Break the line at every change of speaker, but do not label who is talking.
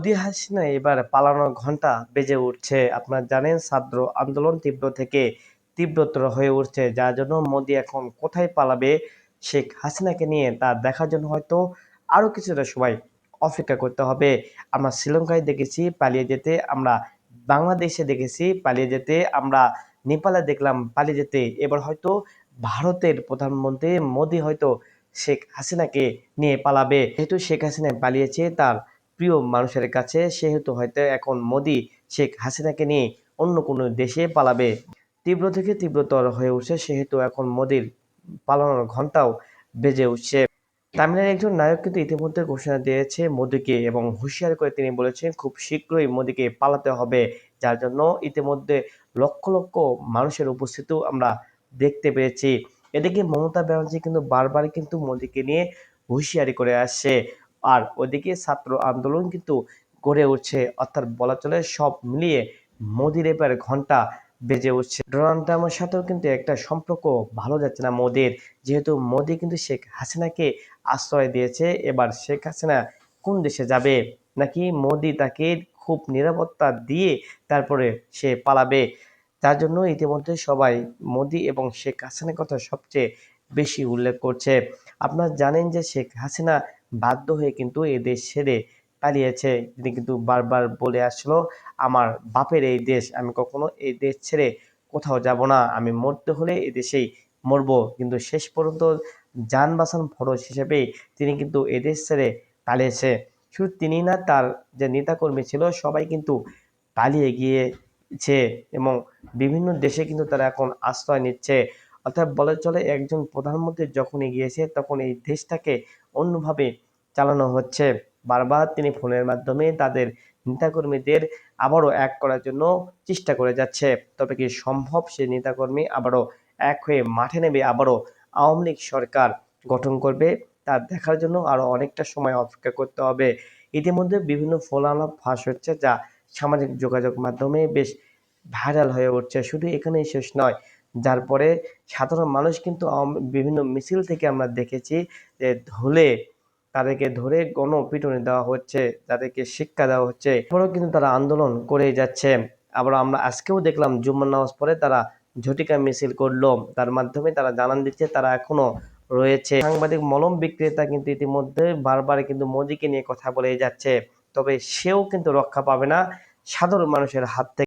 মোদি হাসিনা এবার পালানোর ঘণ্টা বেজে উঠছে। আপনারা জানেন, ছাত্র আন্দোলন তীব্র থেকে তীব্রতর হয়ে উঠছে, যার জন্য মোদি এখন কোথায় পালাবে শেখ হাসিনাকে নিয়ে তা দেখার জন্য হয়তো আরও কিছুটা সময় অপেক্ষা করতে হবে। আমরা শ্রীলঙ্কায় দেখেছি পালিয়ে যেতে, আমরা বাংলাদেশে দেখেছি পালিয়ে যেতে, আমরা নেপালে দেখলাম পালিয়ে যেতে। এবার হয়তো ভারতের প্রধানমন্ত্রী মোদি হয়তো শেখ হাসিনাকে নিয়ে পালাবে। যেহেতু শেখ হাসিনা পালিয়েছে, তার প্রিয় মানুষের কাছে, সেহেতু হয়তো এখন মোদি, শেখ হাসিনাকে নিয়ে অন্য কোনো দেশে পালাবে। তীব্র থেকে তীব্রতর হয়ে উঠছে, সেহেতু এখন মোদির পালানোর ঘন্টাও বেজে উঠছে। তামিলের একজন নায়ক কিন্তু ইতিমধ্যে ঘোষণা দিয়েছে মোদিকে এবং হুঁশিয়ার করে তিনি বলেছেন, খুব শীঘ্রই মোদিকে পালাতে হবে। যার জন্য ইতিমধ্যে লক্ষ লক্ষ মানুষের উপস্থিতিও আমরা দেখতে পেয়েছি। এদিকে মমতা ব্যানার্জি কিন্তু বারবার কিন্তু মোদিকে নিয়ে হুঁশিয়ারি করে আসছে। আর ওদিকে ছাত্র আন্দোলন কিন্তু গড়ে উঠছে। অর্থাৎ বলা চলে সব মিলিয়ে মোদির এবার ঘণ্টা বেজে উঠছে। ডোনাল্ড ট্রাম্পের সাথেও কিন্তু একটা সম্পর্ক ভালো যাচ্ছে না মোদির। যেহেতু মোদি কিন্তু শেখ হাসিনাকে আশ্রয় দিয়েছে, এবার শেখ হাসিনা কোন দেশে যাবে? নাকি মোদি তাকে খুব নিরাপত্তা দিয়ে তারপরে সে পালাবে? তার জন্য ইতিমধ্যে সবাই মোদি এবং শেখ হাসিনার কথা সবচেয়ে বেশি উল্লেখ করছে। আপনারা জানেন যে শেখ হাসিনা বাধ্য হয়ে কিন্তু এ দেশ ছেড়ে পালিয়েছে। তিনি কিন্তু বারবার বলে আসলো, আমার বাপের এই দেশ, আমি কখনো এই দেশ ছেড়ে কোথাও যাব না। আমি মরতে হলে এই দেশেই মরবো। কিন্তু শেষ পর্যন্ত যান বাঁচান ফরজ হিসেবেই তিনি কিন্তু এদেশ ছেড়ে পালিয়েছে। শুধু তিনি না, তার যে নেতাকর্মী ছিল, সবাই কিন্তু পালিয়ে গিয়েছে এবং বিভিন্ন দেশে কিন্তু তারা এখন আশ্রয় নিচ্ছে। অর্থাৎ বলা চলে একজন প্রধানমন্ত্রী যখনই গিয়েছে তখন এই দেশটাকে অন্যভাবে চালানো হচ্ছে। বারবার তিনি ফোনের মাধ্যমে তাদের নেতাকর্মীদের আবারও এক করার জন্য চেষ্টা করে যাচ্ছে। তবে কি সম্ভব সে নেতাকর্মী আবারও এক হয়ে মাঠে নেবে আবারও আওয়ামী লীগ সরকার গঠন করবে, তা দেখার জন্য আরও অনেকটা সময় অপেক্ষা করতে হবে। ইতিমধ্যে বিভিন্ন ফলালাপ ফাঁস হচ্ছে, যা সামাজিক যোগাযোগ মাধ্যমে বেশ ভাইরাল হয়ে উঠছে। শুধু এখানেই শেষ নয় যার পরে সাধারণ মানুষ কিন্তু বিভিন্ন মিছিল থেকে আমরা দেখেছি যে ধুলে তাদেরকে ধরে গণপিটুনি দেওয়া হচ্ছে, তাদেরকে শিক্ষা দেওয়া হচ্ছে। এরপরেও কিন্তু তারা আন্দোলন করেই যাচ্ছে। আবার আমরা আজকেও দেখলাম জুম্মার নামাজ পরে তারা ঝটিকা মিছিল করল। তার মাধ্যমে তারা জানান দিচ্ছে তারা এখনও রয়েছে। সাংবাদিক মলম বিক্রেতা কিন্তু ইতিমধ্যে বারবার কিন্তু মোদিকে নিয়ে কথা বলে যাচ্ছে। তবে সেও কিন্তু রক্ষা পাবে না সাধারণ মানুষের হাত থেকে।